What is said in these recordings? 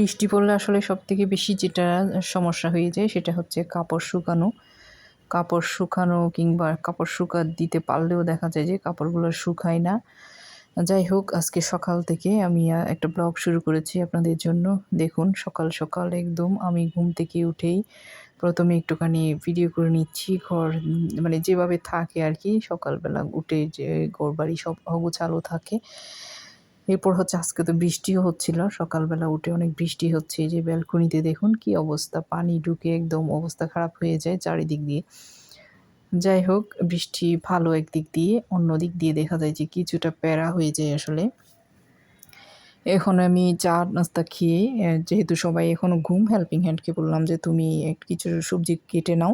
বৃষ্টি পড়লে আসলে সব থেকে বেশি যেটা সমস্যা হয়ে যায় সেটা হচ্ছে কাপড় শুকানো। কাপড় শুকানো কিংবা কাপড় শুকা দিতে পারলেও দেখা যায় যে কাপড়গুলো শুকায় না। যাই হোক, আজকে সকাল থেকে আমি একটা ব্লগ শুরু করেছি আপনাদের জন্য। দেখুন, সকাল সকাল একদম আমি ঘুম থেকে উঠেই প্রথমে একটুখানি ভিডিও করে নিচ্ছি। ঘর মানে যেভাবে থাকে আর কি, সকালবেলা উঠে যে ঘর বাড়ি সব অগোছালো থাকে। এরপর হচ্ছে আজকে তো বৃষ্টিও হচ্ছিল। সকালবেলা উঠে অনেক বৃষ্টি হচ্ছে। যে ব্যালকনিতে দেখুন কি অবস্থা। পানি ঢুকে একদম অবস্থা খারাপ হয়ে যায় চারিদিক দিয়ে। যাই হোক, বৃষ্টি ভালো একদিক দিয়ে, অন্য দিক দিয়ে দেখা যায় যে কিছুটা প্যারা হয়ে যায় আসলে। এখন আমি চা নাস্তা খেয়ে যেহেতু সবাই এখনও ঘুম হেল্পিং হ্যান্ডকে বললাম যে তুমি কিছু সবজি কেটে নাও।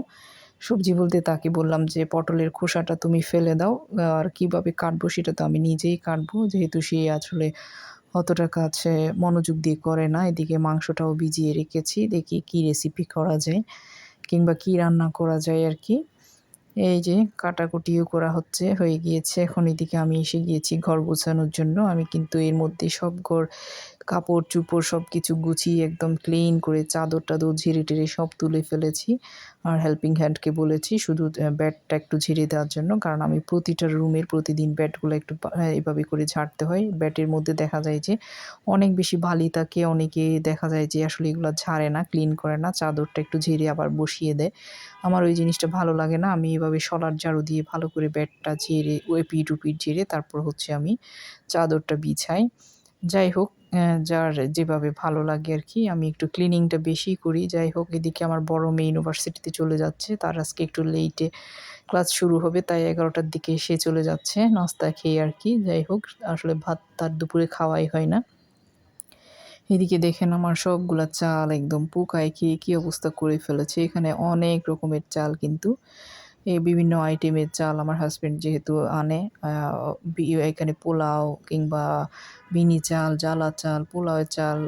সবজি বলতে তাকে বললাম যে, পটলের খোসাটা তুমি ফেলে দাও, আর কীভাবে কাটবো সেটা তো আমি নিজেই কাটবো। যেহেতু সে আসলে অতটা কাছে মনোযোগ দিয়ে করে না, এদিকে মাংসটাও ভিজিয়ে রেখেছি, দেখি কি রেসিপি করা যায় কিংবা কি রান্না করা যায় আর কি। এই যে কাটাকুটিও করা হচ্ছে, হয়ে গিয়েছে। এখন এদিকে আমি এসে গিয়েছি ঘর গোছানোর জন্য। আমি কিন্তু এর মধ্যে সব ঘর কাপড় চুপড় সব কিছু গুছিয়ে একদম ক্লিন করে চাদর টাদর ঝিরে টিরে সব তুলে ফেলেছি। আর হেল্পিং হ্যান্ডকে বলেছি, শুধু ব্যাডটা একটু ঝিরে দেওয়ার জন্য। কারণ আমি প্রতিটা রুমের প্রতিদিন ব্যাডগুলো একটু এভাবে করে ঝাড়তে হয়। ব্যাটের মধ্যে দেখা যায় যে, অনেক বেশি বালি থাকে অনেকে দেখা যায় যে, আসলে এগুলো ঝাড়ে না ক্লিন করে না। চাদরটা একটু ঝিরে আবার বসিয়ে দেয়। আমার ওই জিনিসটা ভালো লাগে না। আমি এভাবে সলার ঝাড়ু দিয়ে ভালো করে ব্যাটটা ঝেড়ে এপিট উপিট ঝেড়ে তারপর হচ্ছে আমি চাদরটা বিছাই। যাই হোক যার যেভাবে ভালো লাগে আর কি আমি একটু ক্লিনিংটা বেশি করি। যাই হোক, এদিকে আমার বড় মেয়ে ইউনিভার্সিটিতে চলে যাচ্ছে। তার আজকে একটু লেটে ক্লাস শুরু হবে, তাই এগারোটার দিকে এসে চলে যাচ্ছে নাস্তা খেয়ে আর কি যাই হোক, আসলে ভাত তার দুপুরে খাওয়াই হয় না। এদিকে দেখেন আমার সবগুলা চাল একদম পোকায় খেয়ে কী অবস্থা করে ফেলেছে। এখানে অনেক রকমের চাল কিন্তু এই বিভিন্ন আইটেমের চাল আমার হাজব্যান্ড যেহেতু আনে এখানে পোলাও কিংবা বিনি চাল, জ্বালা চাল, পোলাওয়ের চাল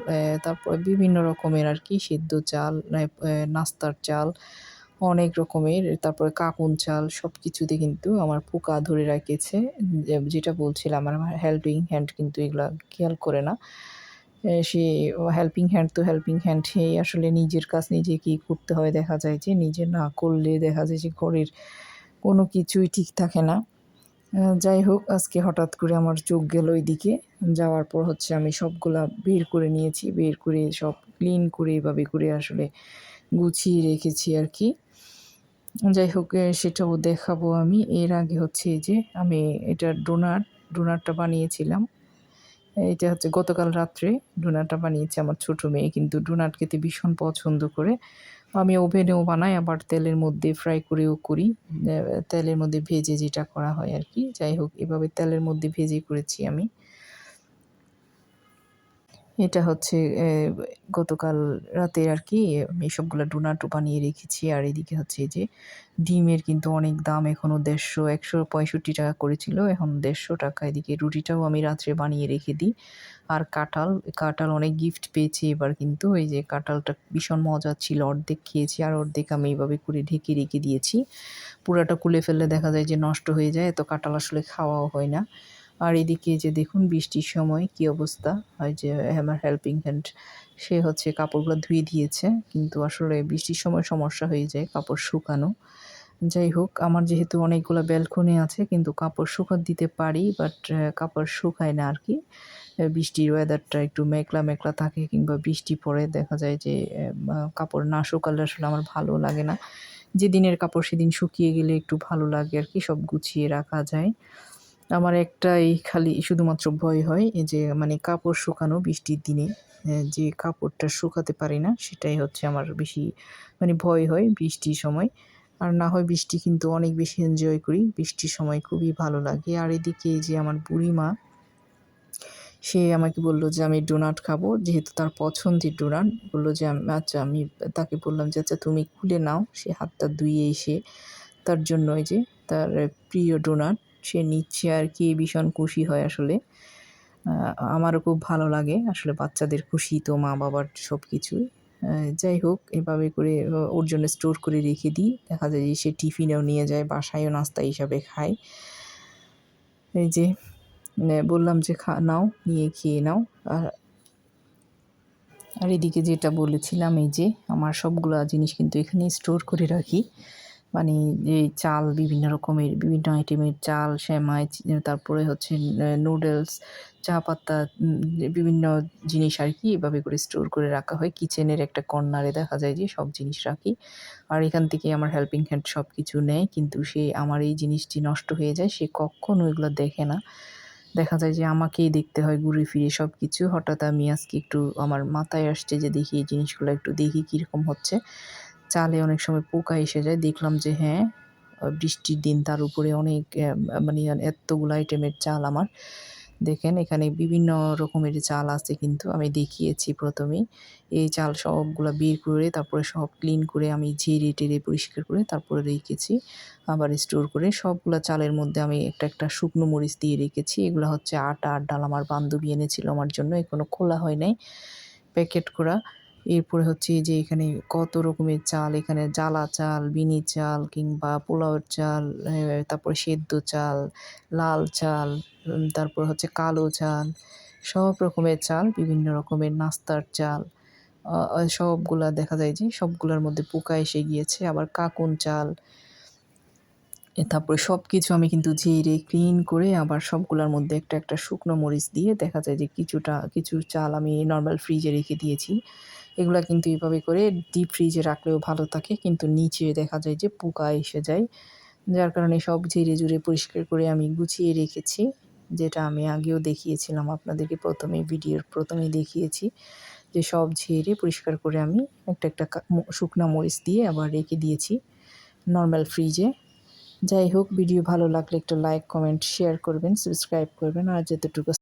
তারপর বিভিন্ন রকমের আর কি সিদ্ধ চাল নাস্তার চাল, অনেক রকমের, তারপরে কাকুন চাল সব কিছুতে কিন্তু আমার পোকা ধরে রাখেছে। যেটা বলছিলাম, আমার হেল্পিং হ্যান্ড কিন্তু এগুলা খেয়াল করে না। সে হেল্পিং হ্যান্ড তো হেল্পিং হ্যান্ড সে আসলে নিজের কাজ নিজে কি করতে হয়। দেখা যায় যে নিজে না করলে দেখা যায় যে ঘরের কোনো কিছুই ঠিক থাকে না। যাই হোক, আজকে হঠাৎ করে আমার চোখ গেল ওইদিকে। যাওয়ার পর হচ্ছে আমি সবগুলা বের করে নিয়েছি। বের করে সব ক্লিন করে এভাবে করে আসলে গুছিয়ে রেখেছি আর কি যাই হোক সেটাও দেখাবো আমি। এর আগে হচ্ছে যে আমি এটা ডোনাট ডোনাটটা বানিয়েছিলাম। এটা হচ্ছে গতকাল রাত্রে ডোনাটটা বানিয়েছি আমার ছোটো মেয়ে, কিন্তু ডোনাট খেতে ভীষণ পছন্দ করে। আমি ওভেনেও বানাই, আবার তেলের মধ্যে ফ্রাই করেও করি। তেলের মধ্যে ভেজে যেটা করা হয় আর কি। যাই হোক, এভাবে তেলের মধ্যে ভেজে করেছি আমি। এটা হচ্ছে গতকাল রাতে আর কি এই সবগুলো ডোনাটও বানিয়ে রেখেছি। আর এদিকে হচ্ছে যে ডিমের কিন্তু অনেক দাম এখনও দেড়শো, একশো পঁয়ষট্টি টাকা করেছিল। এখন দেড়শো টাকা। এদিকে রুটিটাও আমি রাত্রে বানিয়ে রেখে দিই। আর কাঁঠাল কাঁঠাল অনেক গিফট পেয়েছি এবার কিন্তু। এই যে কাঁঠালটা ভীষণ মজা ছিল, অর্ধেক খেয়েছি আর অর্ধেক আমি এইভাবে করে ঢেকে রেখে দিয়েছি। পুরাটা কুলে ফেললে দেখা যায় যে নষ্ট হয়ে যায়, তো কাঁঠাল আসলে খাওয়াও হয় না। আর এদিকে যে দেখুন বৃষ্টির সময় কি অবস্থা হয় যে আমার হেল্পিং হ্যান্ড সে হচ্ছে কাপড়গুলো ধুয়ে দিয়েছে, কিন্তু আসলে বৃষ্টির সময় সমস্যা হয়ে যায় কাপড় শুকানো। যাই হোক, আমার যেহেতু অনেকগুলো ব্যালকনি আছে, কিন্তু কাপড় শুকাত দিতে পারি বাট কাপড় শুকায় না আর কি বৃষ্টির ওয়েদারটা একটু মেঘলা মেঘলা থাকে কিংবা বৃষ্টি পড়ে, দেখা যায় যে কাপড় না শুকালে আসলে আমার ভালো লাগে না। যেদিনের কাপড় সেদিন শুকিয়ে গেলে একটু ভালো লাগে আর কি সব গুছিয়ে রাখা যায়। আমার একটাই খালি শুধুমাত্র ভয় হয় এই যে মানে কাপড় শুকানো বৃষ্টির দিনে যে কাপড়টা শুকাতে পারি না, সেটাই হচ্ছে আমার বেশি মানে ভয় হয় বৃষ্টির সময়। আর না হয় বৃষ্টি কিন্তু অনেক বেশি এনজয় করি, বৃষ্টির সময় খুবই ভালো লাগে। আর এদিকে যে আমার বুড়ি মা সে আমাকে বলল যে, আমি ডোনাট খাব। যেহেতু তার পছন্দের ডোনাট, বলল যে আচ্ছা আমি তাকে বললাম যে আচ্ছা তুমি খুলে নাও। সে হাতটা ধুয়ে এসে তার জন্য এই যে, তার প্রিয় ডোনাট সে নিচ্ছে আর কি, ভীষণ খুশি হয় আসলে। আমারও খুব ভালো লাগে আসলে বাচ্চাদের খুশি, তো মা বাবার সব কিছুই যাই হোক, এভাবে করে ওর জন্য স্টোর করে রেখে দিই। দেখা যায় যে সে টিফিনেও নিয়ে যায়, বাসায়ও নাস্তা হিসাবে খায়। এই যে বললাম যে খা, নাও, নিয়ে খেয়ে নাও। আর আর এদিকে যেটা বলেছিলাম, এই যে, আমার সবগুলা জিনিস কিন্তু এখানে স্টোর করে রাখি। মানে এই চাল বিভিন্ন রকমের, বিভিন্ন আইটেমের চাল শ্যামাই তারপরে হচ্ছে নুডলস চা পাতা বিভিন্ন জিনিস আর কি এভাবে করে স্টোর করে রাখা হয়। কিচেনের একটা কর্নারে দেখা যায় যে সব জিনিস রাখি। আর এখান থেকে আমার হেল্পিং হ্যান্ড সব কিছু নেয়। কিন্তু সে আমার এই জিনিসটি নষ্ট হয়ে যায়, সে কখনো এগুলো দেখে না। দেখা যায় যে আমাকেই দেখতে হয় ঘুরে ফিরে সব কিছু হঠাৎ আমি আজকে একটু আমার মাথায় আসছে যে দেখি এই জিনিসগুলো একটু দেখি কীরকম হচ্ছে। চালে অনেক সময় পোকা এসে যায়। দেখলাম যে হ্যাঁ বৃষ্টির দিন তার উপরে অনেক মানে এতগুলো আইটেমের চাল আমার। দেখেন, এখানে বিভিন্ন রকমের চাল আছে কিন্তু আমি দেখিয়েছি প্রথমেই। এই চাল সবগুলো বের করে, তারপরে সব ক্লিন করে আমি ঝেড়ে টেরে পরিষ্কার করে তারপরে রেখেছি। আবার স্টোর করে সবগুলো চালের মধ্যে আমি একটা একটা শুকনো মরিচ দিয়ে রেখেছি। এগুলো হচ্ছে আটা আর ডাল আমার বান্ধবী এনেছিল আমার জন্য। এখনও খোলা হয় নাই। প্যাকেট করা। এরপরে হচ্ছে যে এখানে কত রকমের চাল, এখানে জ্বালা চাল, বিনি চাল কিংবা পোলাওয়ের চাল তারপরে সেদ্ধ চাল, লাল চাল তারপর হচ্ছে কালো চাল, সব রকমের চাল, বিভিন্ন রকমের নাস্তার চাল সবগুলা দেখা যায় যে সবগুলোর মধ্যে পোকা এসে গিয়েছে। আবার কাকুন চাল তারপরে সব কিছু আমি কিন্তু ঝেড়ে ক্লিন করে আবার সবগুলোর মধ্যে একটা একটা শুকনো মরিচ দিয়ে দেখা যায় যে কিছুটা, কিছু চাল আমি নর্মাল ফ্রিজে রেখে দিয়েছি। এগুলা কিন্তু এভাবে করে ডিপ ফ্রিজে রাখলেও ভালো থাকে, কিন্তু নিচে দেখা যায় যে পোকা এসে যায়। যার কারণে সব ঝেড়ে জুড়ে পরিষ্কার করে আমি গুছিয়ে রেখেছি, যেটা আমি আগেও দেখিয়েছিলাম আপনাদেরকে প্রথমে, ভিডিওর প্রথমে দেখিয়েছি। যে সব ঝেড়ে পরিষ্কার করে আমি একটা একটা শুকনা মরিচ দিয়ে আবার রেখে দিয়েছি নর্মাল ফ্রিজে যাই হোক ভিডিও ভালো লাগলে একটা লাইক কমেন্ট শেয়ার করবেন সাবস্ক্রাইব করবেন আর যতটুকু